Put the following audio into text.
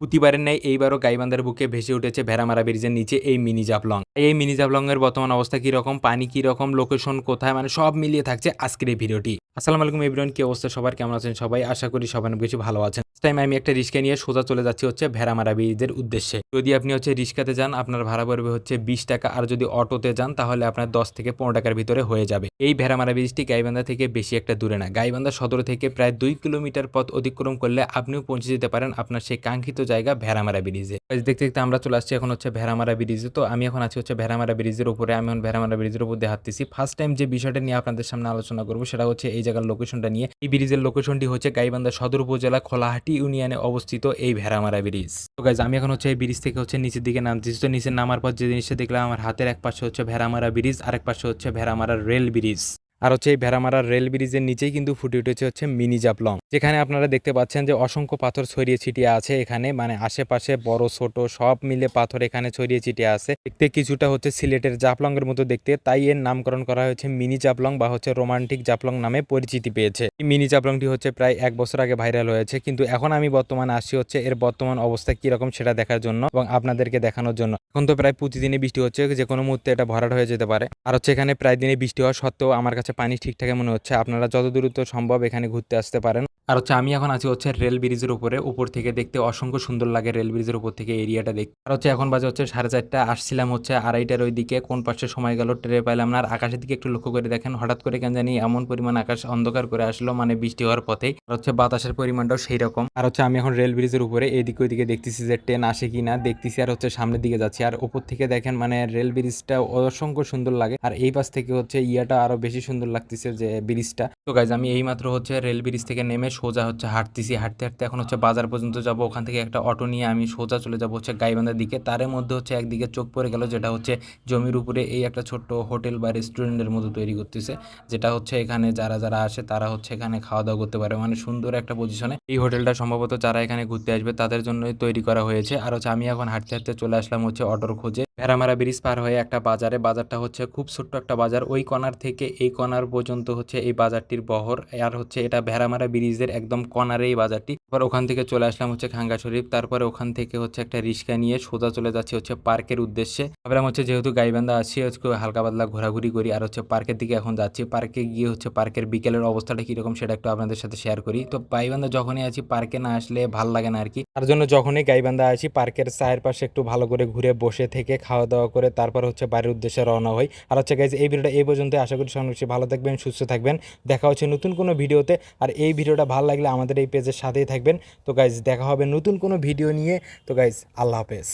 প্রতিবারের ন্যায় এইবারও গাইবান্ধার বুকে ভেসে উঠেছে ভেড়ামারা ব্রিজের নিচে এই মিনি জাফলং এই মিনি জাফলং এর বর্তমান অবস্থা কি রকম পানি কি রকম লোকেশন কোথায় মানে সব মিলিয়ে থাকছে আজকের এই ভিডিওটি। আসসালামু আলাইকুম এভরিওয়ান কি অবস্থা সবার? কেমন আছেন সবাই? আশা করি সবাই বেশি ভালো আছেন। টাইম আমি একটা রিক্সা নিয়ে সোজা চলে যাচ্ছি হচ্ছে ভেড়ামারা ব্রিজের উদ্দেশ্যে। যদি আপনি হচ্ছে রিক্সাতে যান, আপনার ভাড়া পড়বে হচ্ছে বিশ টাকা, আর যদি অটোতে যান, তাহলে আপনার দশ থেকে পনেরো টাকার ভিতরে হয়ে যাবে। এই ভেড়ামারা ব্রিজটি গাইবান্ধা থেকে বেশি একটা দূরে না। গাইবান্ধা সদর থেকে প্রায় দুই কিলোমিটার পথ অতিক্রম করলে আপনিও পৌঁছে যেতে পারেন আপনার সেই কাঙ্ক্ষিত জায়গা ভেড়ামারা ব্রিজে দেখতে দেখতে আমরা চলে আসছি এখন হচ্ছে ভেড়ামারা ব্রিজে তো আমি এখন আছি হচ্ছে ভেড়ামারা ব্রিজের উপরে। আমি এখন ভেড়ামারা ব্রিজের উপর দিয়ে হাঁটতেছি। ফার্স্ট টাইম যে বিষয়টা নিয়ে আপনাদের সামনে আলোচনা করব, সেটা হচ্ছে এই জায়গার লোকেশনটা নিয়ে। এই ব্রিজের লোকেশনটি হচ্ছে গাইবান্ধা সদর উপজেলা খোলাহাটি ইউনিয়নে অবস্থিত এই ভেড়ামারা ব্রিজ। তো গাইজ আমি এখন হচ্ছে এই ব্রিজ থেকে হচ্ছে নিচের দিকে নামতেছি তো নিচে নামার পর যে জিনিসটা দেখলাম, আমার হাতের এক পাশে হচ্ছে ভেড়ামারা ব্রিজ, আরেক পাশে হচ্ছে ভেড়ামারা রেল ব্রিজ। আর হচ্ছে এই ভেড়ামারা রেল ব্রিজের নিচেই কিন্তু ফুটে উঠেছে হচ্ছে মিনি জাপলং যেখানে আপনারা দেখতে পাচ্ছেন যে অসংখ্য পাথর ছড়িয়ে ছিটিয়ে আছে এখানে মানে আশেপাশে বড়, ছোট, সব মিলে পাথর এখানে ছড়িয়ে ছিটিয়ে আছে। দেখতে কিছুটা হচ্ছে সিলেটের জাপলং এর মতো দেখতে, তাই এর নামকরণ করা হয়েছে মিনি জাপলং বা হচ্ছে রোমান্টিক জাপলং নামে পরিচিতি পেয়েছে। এই মিনি জাপলংটি হচ্ছে প্রায় এক বছর আগে ভাইরাল হয়েছে, কিন্তু এখন আমি বর্তমানে আসি হচ্ছে এর বর্তমান অবস্থা কীরকম সেটা দেখার জন্য এবং আপনাদেরকে দেখানোর জন্য। এখন তো প্রায় প্রতিদিনই বৃষ্টি হচ্ছে, যে কোনো মুহূর্তে এটা ভরাট হয়ে যেতে পারে। আর হচ্ছে এখানে প্রায় দিনে বৃষ্টি হওয়া সত্ত্বেও আমার কাছে পানি ঠিকঠাক মনে হচ্ছে। আপনারা যত দ্রুত সম্ভব এখানে ঘুরতে আসতে পারেন। আর হচ্ছে আমি এখন আছি হচ্ছে রেল ব্রিজের উপরে, উপর থেকে দেখতে অসংখ্য সুন্দর লাগে রেল ব্রিজের উপর থেকে এরিয়াটা দেখতে। আর হচ্ছে এখন বাজে হচ্ছে সাড়ে চারটা, আসছিলাম হচ্ছে আড়াইটার ওই দিকে কোন পাশে সময় গেল ট্রেনে পাইলাম না। আর আকাশের দিকে একটু লক্ষ্য করে দেখেন, হঠাৎ করে কেন জানি এমন পরিমাণ আকাশ অন্ধকার করে আসলো মানে বৃষ্টি হওয়ার পথেই আর হচ্ছে বাতাসের পরিমাণটাও সেই রকম আর হচ্ছে আমি এখন রেল ব্রিজের উপরে, এদিকে ওইদিকে দেখতেছি যে ট্রেন আসে কি না দেখতেছি আর হচ্ছে সামনের দিকে যাচ্ছি। আর উপর থেকে দেখেন মানে রেল ব্রিজটা অসংখ্য সুন্দর লাগে। আর এই পাশ থেকে হচ্ছে ইয়াটা আরও বেশি সুন্দর লাগতেছে যে ব্রিজটা। তো গাইজ আমি এই মাত্র হচ্ছে রেল ব্রিজ থেকে নেমে সোজা হচ্ছে হাঁটতেছি। হাঁটতে হাঁটতে এখন হচ্ছে বাজার পর্যন্ত যাব। ওখান থেকে একটা অটো নিয়ে আমি সোজা চলে যাব হচ্ছে গাইবান্ধার দিকে। তার মধ্যে হচ্ছে একদিকে চোখ পড়ে গেল, যেটা হচ্ছে জমির উপরে এই একটা ছোট্ট হোটেল বা রেস্টুরেন্টের মতো তৈরি করতেছে। যেটা হচ্ছে এখানে যারা যারা আসে তারা হচ্ছে এখানে খাওয়া দাওয়া করতে পারে। মানে সুন্দর একটা পজিশনে এই হোটেলটা সম্ভবত যারা এখানে ঘুরতে আসবে তাদের জন্যই তৈরি করা হয়েছে। আর হচ্ছে আমি এখন হাঁটতে হাঁটতে চলে আসলাম হচ্ছে অটোর খোঁজে। ভেড়ামারা ব্রিজ পার হয়ে একটা বাজারে, বাজারটা হচ্ছে খুব ছোট্ট একটা বাজার। ওই কর্নার থেকে এই কর্নার পর্যন্ত হচ্ছে এই বাজারটির বহর। আর হচ্ছে এটা ভেড়ামারা ব্রিজের একদম কর্নারে এই বাজারটি। তারপর ওখান থেকে চলে আসলাম হচ্ছে খাঙ্গা শরীফ। তারপরে ওখান থেকে হচ্ছে একটা রিক্সা নিয়ে সোজা চলে যাচ্ছে হচ্ছে পার্কের উদ্দেশ্যে। ভাবলাম হচ্ছে যেহেতু গাইবান্ধা আছি হচ্ছে হালকা পাতলা ঘোরাঘুরি করি। আর হচ্ছে পার্কের দিকে এখন যাচ্ছি। পার্কে গিয়ে হচ্ছে পার্কের বিকেলের অবস্থাটা কীরকম সেটা একটু আপনাদের সাথে শেয়ার করি। তো গাইবান্ধা যখনই আছি, পার্কে না আসলে ভালো লাগে না আর কি। তার জন্য যখনই গাইবান্ধা আছি, পার্কের চায়ের পাশে একটু ভালো করে ঘুরে বসে থেকে খাওয়া দাওয়া করে তারপর হচ্ছে বাড়ির উদ্দেশ্যে রওনা হই। আর হচ্ছে গাইজ এই ভিডিওটা এই পর্যন্ত। আশা করি সঙ্গে ভালো থাকবেন, সুস্থ থাকবেন। দেখা হচ্ছে নতুন কোনো ভিডিওতে। আর এই ভিডিওটা ভালো লাগলে আমাদের এই পেজের সাথেই থাকবেন। তো গাইজ দেখা হবে নতুন কোনো ভিডিও নিয়ে। তো গাইজ আল্লাহ হাফেজ।